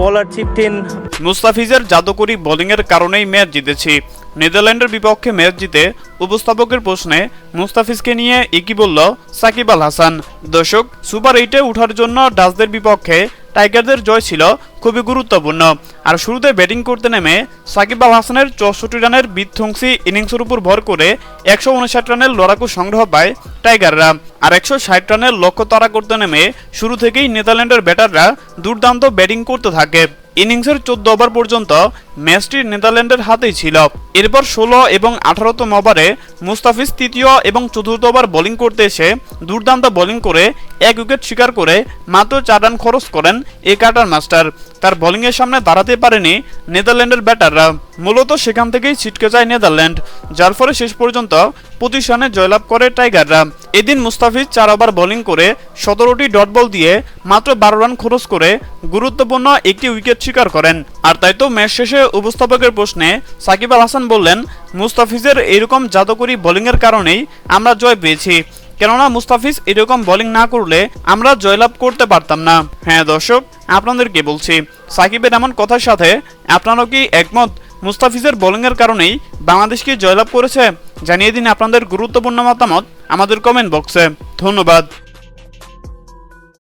Bowler চিপটিন মুস্তাফিজের জাদুকরি বোলিংয়ের কারণেই ম্যাচ জিতেছি। নেদারল্যান্ডের বিপক্ষে ম্যাচ জিতে উপস্থাপকের প্রশ্নে মুস্তাফিজকে নিয়ে একই বলল সাকিব আল হাসান। দর্শক, সুপার এইটে ওঠার জন্য ডাচদের বিপক্ষে টাইগারদের জয় ছিল খুবই গুরুত্বপূর্ণ। আর শুরুতে ব্যাটিং করতে নেমে সাকিব আল হাসানের চৌষট্টি রানের বিধ্বংসী ইনিংসের উপর ভর করে একশো উনষাট রানের লড়াকু সংগ্রহ পায় টাইগাররা। আর একশো ষাট রানের লক্ষ্য তারা করতে নেমে শুরু থেকেই নেদারল্যান্ডের ব্যাটাররা দুর্দান্ত ব্যাটিং করতে থাকে। ইনিংসের চোদ্দ ওভার পর্যন্ত ম্যাচটি নেদারল্যান্ডের হাতেই ছিল। এরপর ষোলো এবং আঠারোতম ওভারে মুস্তাফিজ তৃতীয় এবং চতুর্থ ওভার বোলিং করতে এসে দুর্দান্ত বোলিং করে এক উইকেট শিকার করে মাত্র চার রান খরচ করেন এ কাটার মাস্টার। তার বোলিংয়ের সামনে দাঁড়াতে পারেনি নেদারল্যান্ডের ব্যাটাররা। মূলত সেখান থেকেই ছিটকে যায় নেদারল্যান্ড, যার ফলে শেষ পর্যন্ত পঁচিশ রানে জয়লাভ করে টাইগাররা। এদিন মুস্তাফিজ চার ওভার বোলিং করে সতেরোটি ডট বল দিয়ে মাত্র বারো রান খরচ করে গুরুত্বপূর্ণ একটি উইকেট শিকার করেন। আর তাই তো ম্যাচ শেষে উপস্থাপকের প্রশ্নে সাকিব আল হাসান বললেন, মুস্তাফিজের এরকম জাদুকরি বোলিংয়ের কারণেই আমরা জয় পেয়েছি। কেননা মুস্তাফিজ এরকম বোলিং না করলে আমরা জয়লাভ করতে পারতাম না। হ্যাঁ দর্শক, আপনাদেরকে বলছি, সাকিবের এমন কথার সাথে আপনারাও কি একমত? মুস্তাফিজের বোলিংয়ের কারণেই বাংলাদেশ কি জয়লাভ করেছে? জানিয়ে দিন আপনাদের গুরুত্বপূর্ণ মতামত আমাদের কমেন্ট বক্সে ধন্যবাদ।